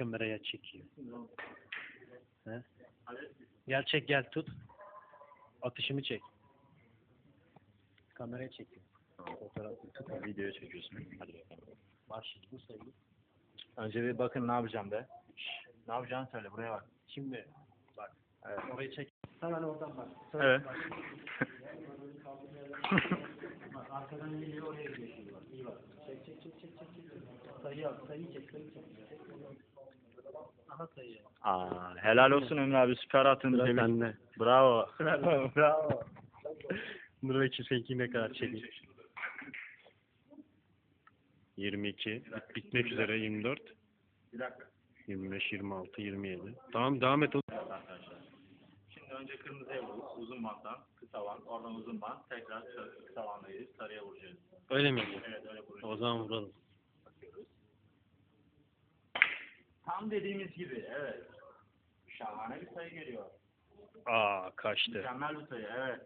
kameraya çekiyor. He? Gel çek gel tut. Atışımı çek. Kameraya çekiyor. Fotoğrafı tut. Videoya çekiyorsun. Hadi bakalım. Bak şimdi bu sayı. Önce bir bakın ne yapacağım de. Ne yapacağını söyle buraya bak. Şimdi bak. Evet. Orayı çek. Hemen oradan bak. Evet. Bak. Bak arkadan geliyor oraya gidiyor şimdi bak. İyi bak. Çek çek çek çek çek. çek. Sayı al. Sayı çek. Sayı çek. Aha sayı. Aa, helal olsun Emre abi süper attın. Sıra sende. Bravo. Bravo. Dur bakayım seninki ne kadar çekeyim. 22. Bit- Bitmek üzere 24. Bir dakika. 25, 26, 27. Tamam devam et. Şimdi önce kırmızıya vururuz. Uzun banttan kısa bant. Oradan uzun bant. Tekrar kısa bandayız. Sarıya vuracağız. Öyle mi? Evet öyle vuracağız. O zaman vuralım. Bakıyoruz. Tam dediğimiz gibi evet. Şahane bir sayı geliyor. Aa kaçtı. Mükemmel bir sayı evet.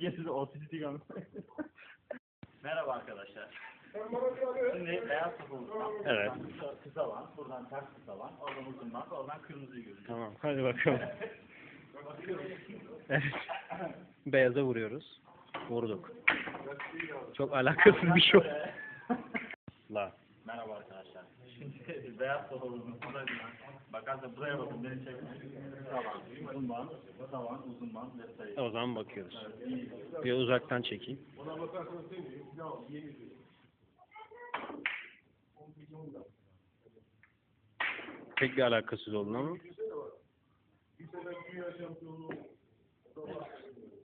Gerisi otistik ama. Merhaba arkadaşlar. Şimdi beyaz topumuzdan Evet. kısa, kısa bant, buradan ters kısa bant, oradan uzun bant, oradan kırmızıyı göreceğiz. Tamam hadi bakalım. Evet. Beyaza vuruyoruz. Vurduk. Çok alakasız bir şey oldu. La. Merhaba arkadaşlar. Şimdi beyaz topumuzun orasından bakarsa buraya bakın beni çekmeyin. Bant, uzun bant, kısa bant, uzun bant ve sayı. O zaman bakıyoruz. Evet. Bir uzaktan çekeyim. Pek bir alakasız oldu ama.